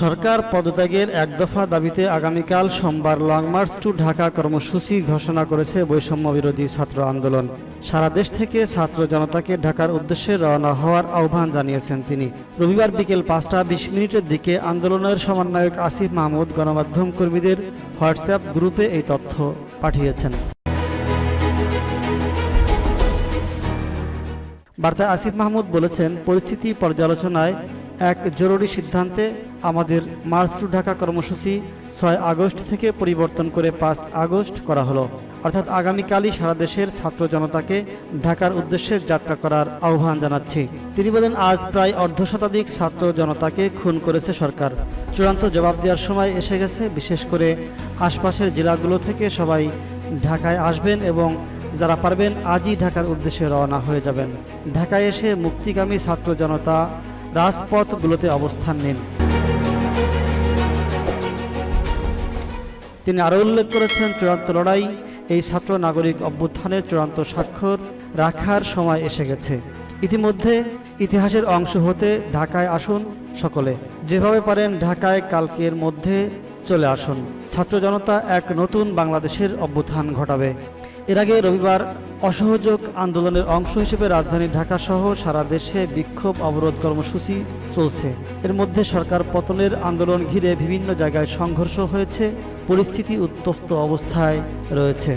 সরকার পদত্যাগের এক দফা দাবিতে আগামীকাল সোমবার লং মার্চ টু ঢাকা কর্মসূচি ঘোষণা করেছে বৈষম্য বিরোধী ছাত্র আন্দোলন। সারা দেশ থেকে ছাত্র জনতাকে ঢাকার উদ্দেশ্যে রওনা হওয়ার আহ্বান জানিয়েছেন তিনি। রবিবার বিকেল পাঁচটা বিশ মিনিটের দিকে আন্দোলনের সমন্বয়ক আসিফ মাহমুদ গণমাধ্যম কর্মীদের হোয়াটসঅ্যাপ গ্রুপে এই তথ্য পাঠিয়েছেন। বার্তায় আসিফ মাহমুদ বলেছেন, পরিস্থিতি পর্যালোচনায় এক জরুরি সিদ্ধান্তে আমাদের মার্চ টু ঢাকা কর্মসূচি ছয় আগস্ট থেকে পরিবর্তন করে পাঁচ আগস্ট করা হলো। অর্থাৎ আগামীকালই সারা দেশের ছাত্র জনতাকে ঢাকার উদ্দেশ্যে যাত্রা করার আহ্বান জানাচ্ছি। তিনি বলেন, আজ প্রায় অর্ধ শতাধিক ছাত্র জনতাকে খুন করেছে সরকার। চূড়ান্ত জবাব দেওয়ার সময় এসে গেছে, বিশেষ করে আশপাশের জেলাগুলো থেকে সবাই ঢাকায় আসবেন এবং যারা পারবেন আজই ঢাকার উদ্দেশ্যে রওনা হয়ে যাবেন। ঢাকায় এসে মুক্তিগামী ছাত্র জনতা রাজপথগুলোতে অবস্থান নিন। তিনি আরও উল্লেখ করেছেন, চূড়ান্ত লড়াই, এই ছাত্র নাগরিক অভ্যুত্থানের চূড়ান্ত স্বাক্ষর রাখার সময় এসে গেছে। ইতিমধ্যে ইতিহাসের অংশ হতে ঢাকায় আসুন সকলে। যেভাবে পারেন ঢাকায় কালকের মধ্যে চলে আসুন। ছাত্র জনতা এক নতুন বাংলাদেশের অভ্যুত্থান ঘটাবে। এর আগে রবিবার অসহযোগ আন্দোলনের অংশ হিসেবে রাজধানী ঢাকা সহ সারা দেশে বিক্ষোভ অবরোধ কর্মসূচি চলছে। এর মধ্যে সরকার পতনের আন্দোলন ঘিরে বিভিন্ন জায়গায় সংঘর্ষ হয়েছে। পরিস্থিতি উত্তপ্ত অবস্থায় রয়েছে।